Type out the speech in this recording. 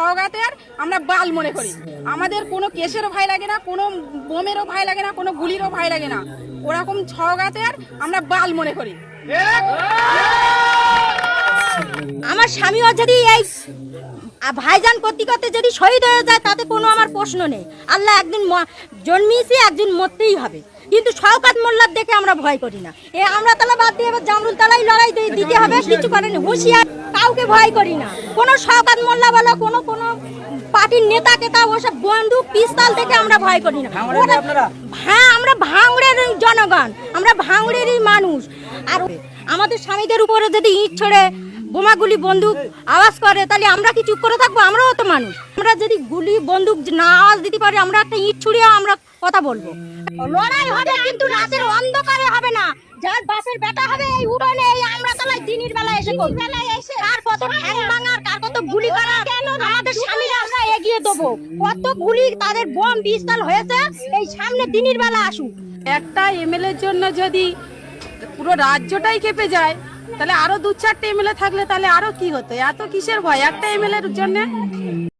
সওগাতের আমরা বাল মনে করি। আমাদের কোনো কেসেরও ভয় লাগে না, কোনো বোমেরও ভয় লাগে না, কোনো গুলিরও ভয় লাগে না। ওরকম সওগাতের আমরা বাল মনে করি। আমার স্বামীও যদি এই ভাইজান করতে করতে যদি শহীদ হয়ে যায়, তাতে কোনো আমার প্রশ্ন নেই। আল্লাহ একদিন জন্মিয়েছি, একদিন মরতেই হবে। কিন্তু শওকাত মোল্লার দেখে আমরা ভয় করি না। এ আমরা তালা বাদ দিয়ে জামরুল তালাই লড়াই দিতে হবে, কিছু করেনি। হুঁশিয়ার কাউকে ভয় করি না। কোনো শওকাত মোল্লা বলো কোনো কোনো পার্টির নেতা কেতা ওসব বন্দুক পিস্তল দেখে আমরা ভয় করি না। হ্যাঁ আমরা ভাঙড়ের জনগণ আমরা ভাঙড়েরই মানুষ। আর আমাদের স্বামীদের উপরে যদি ইট ছড়ে বোমাগুলি বন্দুক আওয়াজ করে তাহলে আমরা কি চুপ করে থাকব? আমরাও তো মানুষ। আমরা যদি গুলি বন্দুক না আওয়াজ দিতে পারি আমরা একটা ইট ছুড়িয়ে আমরা কথা বলব। লড়াই হবে কিন্তু রাতের অন্ধকারে হবে না। যার বাসের বেটা হবে এই উড়নে এই আমরা তলায় দিনের বেলা এসে বেলায় এসে কার কত ঠ্যাং ভাঙার, কার কত গুলি করা আমাদের স্বামীরা আমরা এগিয়ে দেবো। কত গুলি তাদের বোম বিস্তাল হয়েছে, এই সামনে দিনের বেলা আসুক। একটা এমএলএর জন্য যদি পুরো রাজ্যটাই কেঁপে যায়, তাহলে আরও দু চারটে এমএলএ থাকলে তাহলে আরও কি হতো? এত কিসের ভয়? একটা এমএলএর জন্য